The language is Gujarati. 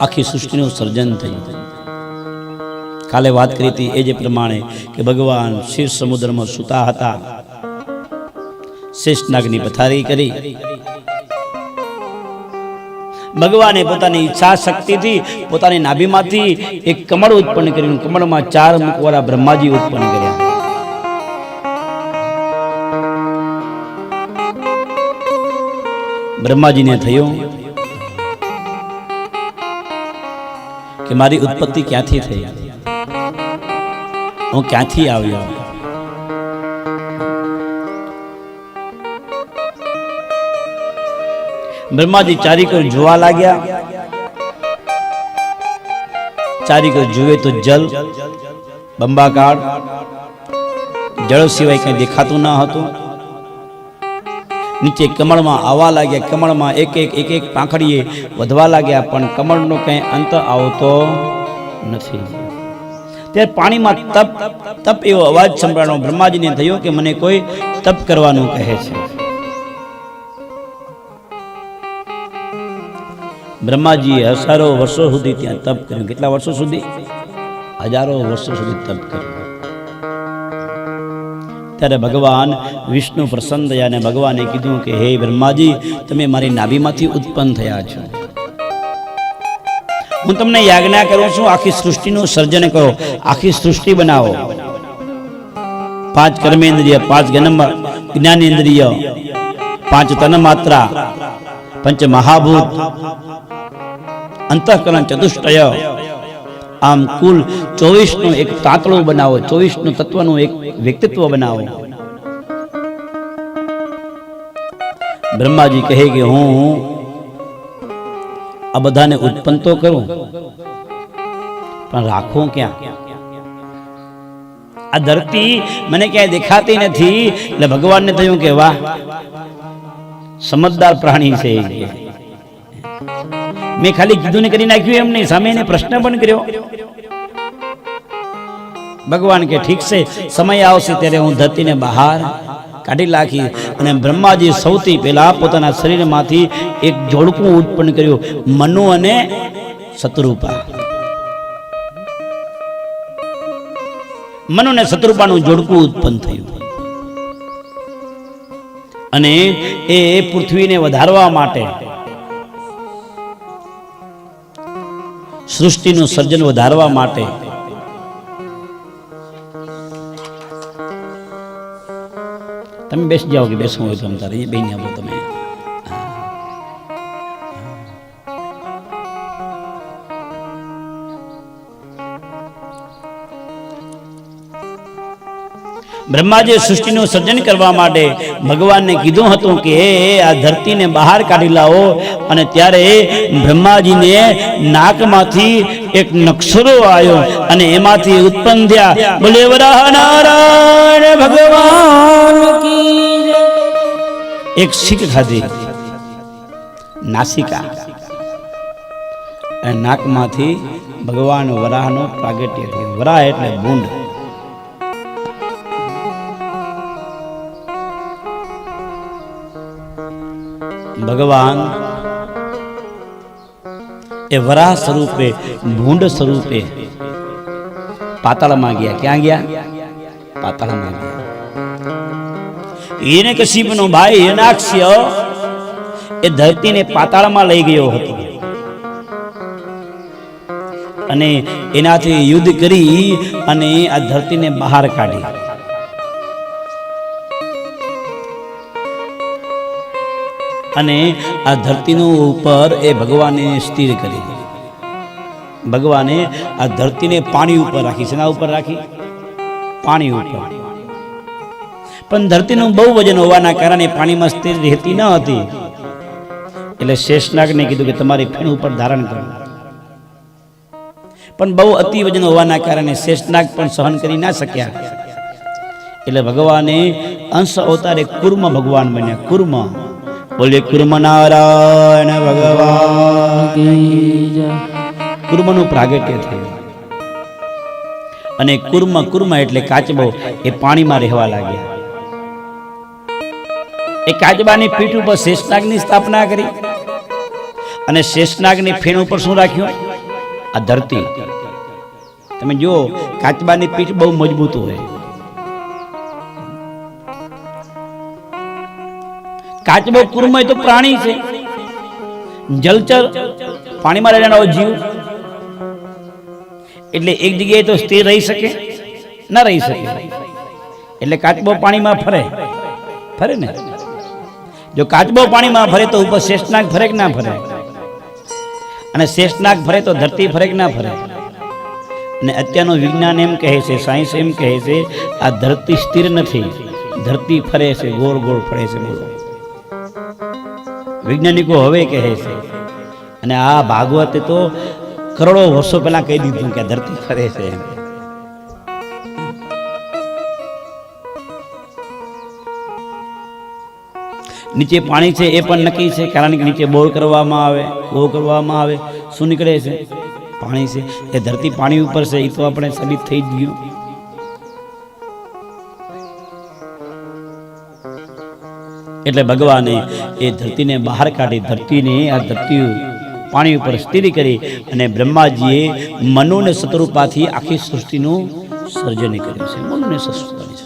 આખી સૃષ્ટિનું સર્જન થયું. કાલે વાત કરી હતી એ જે પ્રમાણે કે ભગવાન શીર સમુદ્રમાં સૂતા હતા. શેષનાગની પથારી કરી. ભગવાને પોતાની ઈચ્છા શક્તિથી, પોતાની નાભીમાંથી એક કમળ ઉત્પન્ન કર્યું કમળમાં ચાર મુખવાળા બ્રહ્માજી ઉત્પન્ન કર્યા. બ્રહ્માજીને થયું કે મારી ઉત્પત્તિ ક્યાંથી થઈ? હું ક્યાંથી આવ્યો? બ્રહ્માજી ચારીકર જોવા લાગ્યા. ચારીકર જુએ તો જલ બંબાકાળ જળ સિવાય કંઈ દેખાતું ન હતું. નીચે કમળમાં આવવા લાગ્યા. કમળમાં એક એક એક એક પાંખડીએ વધવા લાગ્યા, પણ કમળનો કંઈ અંત આવતો નથી. ત્યારે પાણીમાં તપ તપ એવો અવાજ સંભળાણો બ્રહ્માજીને થયો કે મને કોઈ તપ કરવાનું કહે છે. બ્રહ્માજીએ હજારો વર્ષો સુધી ત્યાં તપ કર્યું. કેટલા વર્ષો સુધી? હજારો વર્ષો સુધી તપ કર્યું. ત્યારે ભગવાન વિષ્ણુ પ્રસન્ન થયા અને ભગવાને કીધું કે, હે બ્રહ્માજી, તમે મારી નાભીમાંથી ઉત્પન્ન થયા છો. હું તમને યાજ્ઞા કરું છું, આખી સૃષ્ટિનું સર્જન કરો, આખી સૃષ્ટિ બનાવો. પાંચ કર્મેન્દ્રિય, પાંચ જ્ઞાન જ્ઞાનેન્દ્રિય, પાંચ તન માત્રા પંચ મહાભૂત, અંતઃકરણ ચતુષ્ટય આમ કુલ ચોવીસનું એક તાતળું બનાવો ચોવીસનું તત્વનું એક વ્યક્તિત્વ બનાવો બ્રહ્માજી કહે કે હું આ બધાને ઉત્પન્ન તો કરું, પણ રાખું ક્યાં આ ધરતી મને ક્યાંય દેખાતી નથી, એટલે ભગવાનને થયું કે વાહ, સમજદાર પ્રાણી છે. મેં ખાલી કીધું ને કરી નાખ્યું એમ નહીં. સામે એને પ્રશ્ન પણ કર્યો. ભગવાન કે ઠીક છે, સમય આવશે ત્યારે હું ધરતીને બહાર કાઢી નાખી અને બ્રહ્માજી સૌથી પહેલા પોતાના શરીરમાંથી એક જોડકું ઉત્પન્ન કર્યું, મનુ અને શત્રુપા. મનુ અને શત્રુપાનું જોડકું ઉત્પન્ન થયું. અને એ પૃથ્વીને વધારવા માટે સૃષ્ટિનું સર્જન વધારવા માટે. તમે બેસી જાઓ કે બેસવું હોય તો તારે બેન આપો તમે. બ્રહ્માજીએ સૃષ્ટિનું સર્જન કરવા માટે ભગવાનને કીધું હતું કે આ ધરતીને બહાર કાઢી લાવો. અને ત્યારે બ્રહ્માજીને નાકમાંથી એક નક્ષરો આવ્યો અને એમાંથી ઉત્પન્ન થયા. બોલે વરાહ નારાયણ ભગવાન એક શીખ ખાધી. નાસિકા. અને નાકમાંથી ભગવાન વરાહનો પ્રાગટ્ય વરાહ એટલે ભૂંડ. ભગવાન. એ વરાહ સ્વરૂપે, ભૂંડ સ્વરૂપે પાતાળમાં ગયા. ક્યાં ગયા? પાતાળમાં ગયા. એને કશીપનો ભાઈ હિરણાક્ષય એ ધરતીને પાતાળમાં લઈ ગયો હતો. અને એનાથી યુદ્ધ કરી અને આ ધરતીને બહાર કાઢી. અને આ ધરતીનો ઉપર એ ભગવાને સ્થિર કરી. ભગવાને આ ધરતીને પાણી ઉપર રાખી, શેના ઉપર રાખી? પાણી ઉપર. પણ ધરતીનું બહુ વજન હોવાના કારણે પાણીમાં સ્થિર રહેતી ન હતી. એટલે શેષનાગને કીધું કે તમારી ફીણ ઉપર ધારણ કરો પણ બહુ અતિ વજન હોવાના કારણે શેષનાગ પણ સહન કરી ના શક્યા. એટલે ભગવાને અંશ અવતારે કુર્મ ભગવાન બન્યા, કુર્મ. બોલે કુર્મનારાયણ ભગવાન. કુર્મનું પ્રાગટ્ય થયું અને કુર્મ કુર્મ એટલે કાચબો એ પાણીમાં રહેવા લાગ્યા એ કાચબાની પીઠ ઉપર શેષનાગની સ્થાપના કરી. અને શેષનાગની ફેણ ઉપર શું રાખ્યું? આ ધરતી. તમે જુઓ કાચબાની પીઠ બહુ મજબૂત હોય. કાચબો કુરમય તો પ્રાણી છે. જલચર પાણીમાં રહેનારો જીવ. એટલે એક જગ્યાએ તો સ્થિર રહી શકે, ના રહી શકે. એટલે કાચબો પાણીમાં ફરે. ફરે ને? જો કાચબો પાણીમાં ફરે તો ઉપર શેષનાગ ફરે કે ના ફરે? અને શેષનાગ ફરે તો ધરતી ફરે કે ના ફરે? અને અત્યારનું વિજ્ઞાન એમ કહે છે, સાયન્સ એમ કહે છે, આ ધરતી સ્થિર નથી. ધરતી ફરે છે, ગોળ ગોળ ફરે છે, બોલો. વૈજ્ઞાનિકો હવે કહે છે. અને આ ભાગવતે તો કરોડો વર્ષો પહેલા કહી દીધું કે ધરતી ફરે છે. એમ નીચે પાણી છે એ પણ નક્કી છે, કારણ કે નીચે બોર કરવામાં આવે બોર કરવામાં આવે, શું નીકળે છે? પાણી છે. એ ધરતી પાણી ઉપર છે એ તો આપણે સાબિત થઈ જ ગયું. એટલે ભગવાને એ ધરતીને બહાર કાઢી, ધરતીને આ ધરતી પાણી ઉપર સ્થિર કરી અને બ્રહ્માજીએ મનોને સતરૂપાથી આખી સૃષ્ટિનું સર્જન કર્યું છે. મનુ ને શત્રુપાથી